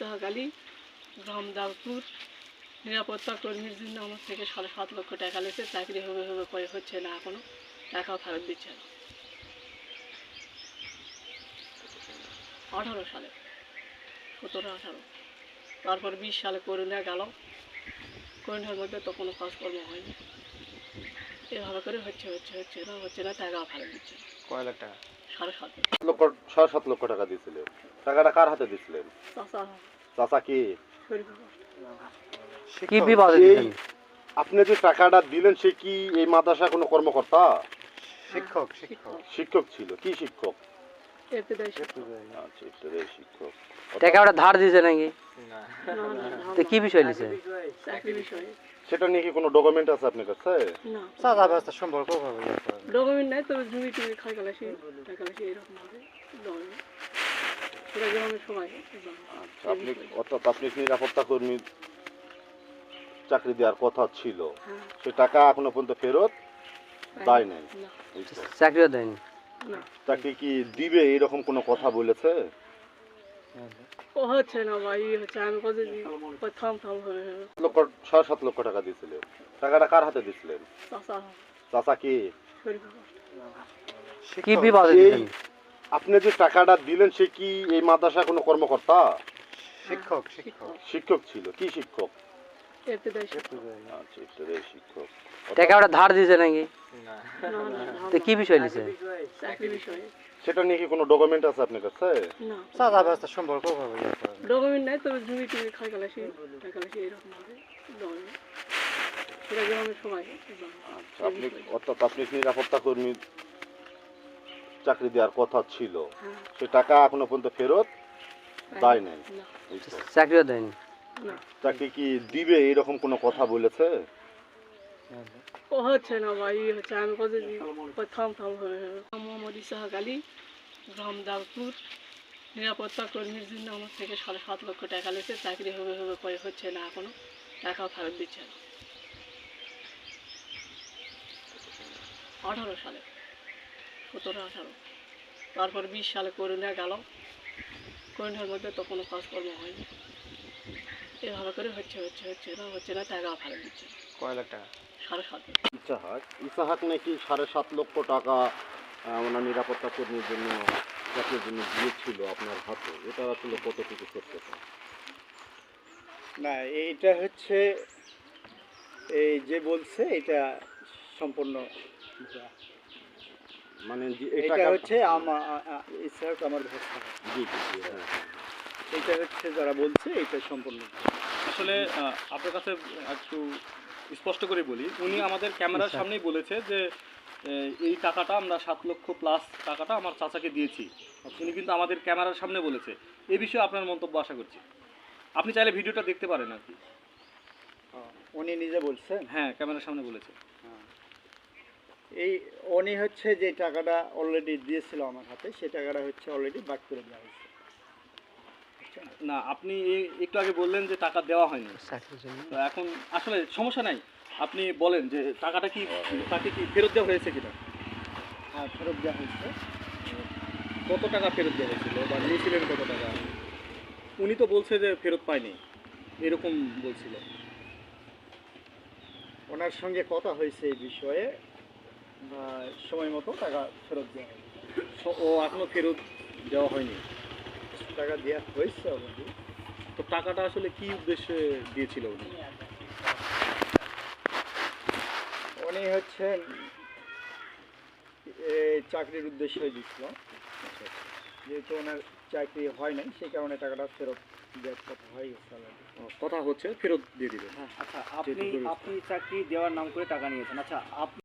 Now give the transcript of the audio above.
আলী গ্রাম নিরাপত্তা কর্মীর জন্য আমার থেকে সাড়ে সাত লক্ষ টাকা লেছে। চাকরি হবে হবে করে হচ্ছে না এখনও। টাকাও ফেরত দিচ্ছে না। আঠারো সালে, সতেরো, আঠারো। তারপর বিশ সালে করোনা গেল। করোনার মধ্যে তো কোনো কাজকর্ম হয়নি। এভাবে করে হচ্ছে হচ্ছে হচ্ছে না হচ্ছে না টাকা ভালো দিচ্ছে কয় লাখ টাকা? সাড়ে সাত লক্ষ সাড়ে সাত লক্ষ টাকা দিয়েছিলেন টাকাটা কার হাতে দিয়েছিলেন চাচা। কি? কি বিবাদে আপনি যে টাকাটা দিলেন সে কি এই মাদ্রাসা কোনো কর্মকর্তা? শিক্ষক শিক্ষক। শিক্ষক ছিল। কি শিক্ষক? টাকা ওটা ধার দিয়েছে নাকি? না। না না, তো কি বিষয় নিছে? সেটা নিয়ে কি কোনো ডকুমেন্ট আছে আপনার কাছে? না। সাদা ব্যবস্থা সম্পর্ক ডকুমেন্ট নাই তবে জমি টুমি খাই গেলাসি টাকা লাসি এরকম হবে। সেটা গ্রামের সবাই। আচ্ছা আপনি অর্থাৎ আপনি নিরাপত্তা কর্মী? চাকরি দেওয়ার কথা ছিল। হ্যাঁ। সে টাকা এখনও পর্যন্ত ফেরত দেয় নাই? চাকরিও দেয়নি? না। চাকরি কি দিবে এরকম কোনো কথা বলেছে? হচ্ছে না ভাই হচ্ছে। আমি কত থাম থাম লক্ষ সাড়ে সাত লক্ষ টাকা দিয়েছিলেন টাকাটা কার হাতে দিয়েছিলেন? চাচা। কি? কি বিবাদে আপনি যে টাকাটা দিলেন সে কি এই মাদ্রাসা কোনো কর্মকর্তা? শিক্ষক শিক্ষক। শিক্ষক ছিল। কি শিক্ষক? টাকা ওটা ধার নাকি? তো কি বিষয় নিছে সেটা নিয়ে কি কোনো ডকুমেন্ট আছে আপনার কাছে? না। সাদা ব্যবস্থা সম্পর্ক ডকুমেন্ট নাই তবে জমি টুমি খাই গেলাসি টাকা এরকম হবে। সেটা গ্রামের সবাই আচ্ছা আপনি অর্থাৎ আপনি নিরাপত্তা কর্মী? চাকরি দেওয়ার কথা ছিল। হ্যাঁ। সে টাকা এখনও পর্যন্ত ফেরত দেয় নাই। চাকরিও দেয়নি। না। চাকরি কি দিবে? এরকম কোনো কথা বলেছে? হচ্ছে না ভাই হচ্ছে। আমি কত থাম থাম হবে মোহাম্মদ ইসাহাক আলী গ্রাম দালপুর নিরাপত্তা কর্মীর জন্য আমার থেকে সাড়ে সাত লক্ষ টাকা লেছে। চাকরি হবে হবে করে হচ্ছে না এখনও টাকাও ফেরত দিচ্ছে না। আঠারো সালে সতেরো আঠারো। তারপর বিশ সালে করোনা গেল। করোনার মধ্যে তো কোনো কাজকর্ম হয়নি। এভাবে করে হচ্ছে হচ্ছে হচ্ছে না হচ্ছে না টাকাও ফেরত দিচ্ছে কয় লাখ টাকা? সাড়ে সাত ইসাহাক? ইসাহাক নাকি সাড়ে সাত লক্ষ টাকা ওনার নিরাপত্তা কর্মীর জন্য চাকরির জন্য দিয়েছিল আপনার হাতে। এটা আসলে কতটুকু না এইটা হচ্ছে এই যে বলছে এটা সম্পূর্ণ মানে এটা হচ্ছে আমার ইসহাক আমার জি জি হ্যাঁ হ্যাঁ। এটা হচ্ছে যারা বলছে এটা সম্পূর্ণ। আসলে আপনার কাছে একটু স্পষ্ট করে বলি উনি আমাদের ক্যামেরার সামনেই বলেছে যে এই টাকাটা আমরা সাত লক্ষ প্লাস টাকাটা আমার চাচাকে দিয়েছি। উনি কিন্তু আমাদের ক্যামেরার সামনে বলেছে। এই বিষয়ে আপনার মন্তব্য আশা করছি। আপনি চাইলে ভিডিওটা দেখতে পারেন আর কি। উনি নিজে বলছেন? হ্যাঁ ক্যামেরার সামনে বলেছে। এই উনি হচ্ছে যে টাকাটা অলরেডি দিয়েছিল আমার হাতে সেই টাকাটা হচ্ছে অলরেডি বাক করে দেওয়া হয়েছে? না আপনি একটু আগে বললেন যে টাকা দেওয়া হয়নি। তো এখন আসলে সমস্যা নাই। আপনি বলেন যে টাকাটা কি তাকে কি ফেরত দেওয়া হয়েছে কিনা? হ্যাঁ ফেরত দেওয়া হয়েছে। কত টাকা ফেরত দেওয়া হয়েছিল বা নিয়েছিলেন কত টাকা? উনি তো বলছে যে ফেরত পায়নি। এরকম বলছিল। ওনার সঙ্গে কথা হয়েছে এই বিষয়ে সময় মতো টাকা ফেরত দেওয়া ও এখনও ফেরত দেওয়া হয়নি। টাকা দেওয়া হয়েছে অলরেডি তো টাকাটা আসলে কি উদ্দেশ্যে দিয়েছিল উনি? উনি হচ্ছেন চাকরির উদ্দেশ্যে দিচ্ছিল যেহেতু ওনার চাকরি হয় নাই সেই কারণে টাকাটা ফেরত দেওয়ার কথা হয়ে হচ্ছে ফেরত দিয়ে দিবে আচ্ছা আপনি আপনি চাকরি দেওয়ার নাম করে টাকা নিয়েছেন। আচ্ছা আপনি